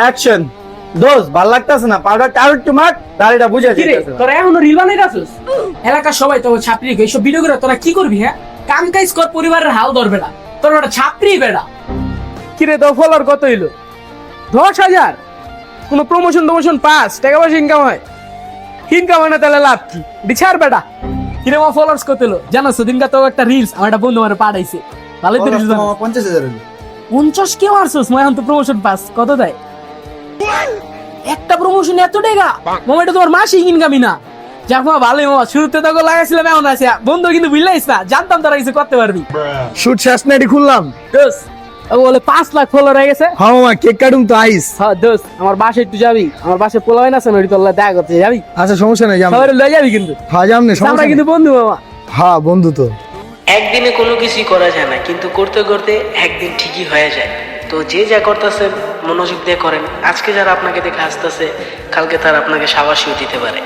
Action দোষ ভালো লাগতেছে না? পাউডার টাউট টু মার দাড়িটা বুঝে কিরে তোরা এখনও রিল বানাই রাখছিস এলাকার সবাই তো এইসব ভিডিও করে তোরা কি করবি হ্যাঁ? কাম কাজ কর পরিবারের হাল ধরবে না। তোর ওটা ছাপড়ি বেড়া। কিরে তো ফলোয়ার কত হইল? দশ হাজার? কোনো প্রমোশন টমোশন পাস টাকা পয়সা ইনকাম হয়। ইনকাম হয় না তাহলে লাভ কি? বিচার বেটা। কিরে আমার ফলোয়ার্স কত হলো জানো সেদিনকা তো একটা রিলস আমার একটা বন্ধু আমার পাঠাইছে। ভালোই তো রিলস পঞ্চাশ হাজার পঞ্চাশ কে মারছস মই এখন তো প্রমোশন পাস। কত দেয়? একটা প্রমোশন এত টাকা? মামা এটা তোমার মাসিক ইনকামই না। যাক মামা ভালোই মামা। শুরুতে তো লাগাইছিলাম এমন আছে। বন্ধু কিন্তু বুঝলাইস না জানতাম তারা কিছু করতে পারবি। শুট শেষ না এটি খুললাম। দোস বলে পাঁচ লাখ ফলোয়ার হয়ে গেছে। হ্যাঁ মামা কেক কাটুম তো আইস। হ্যাঁ দোস আমার বাসে একটু যাবি। আমার বাসে পোলা হয় না শোনো তোল্লা দেখা করতে যাবি। আচ্ছা সমস্যা নেই যাম। সবাই লয়ে যাবি কিন্তু। হ্যাঁ যাম না আমরা সমস্যা কিন্তু বন্ধু মামা। হ্যাঁ বন্ধু তো। একদিনে কোনো কিছুই করা যায় না কিন্তু করতে করতে একদিন ঠিকই হয়ে যায়। তো যে যা করতেছেন মনোযোগ দিয়ে করেন। আজকে যারা আপনাকে দেখে আসতেছে কালকে তারা আপনাকে সাবাসিও দিতে পারে।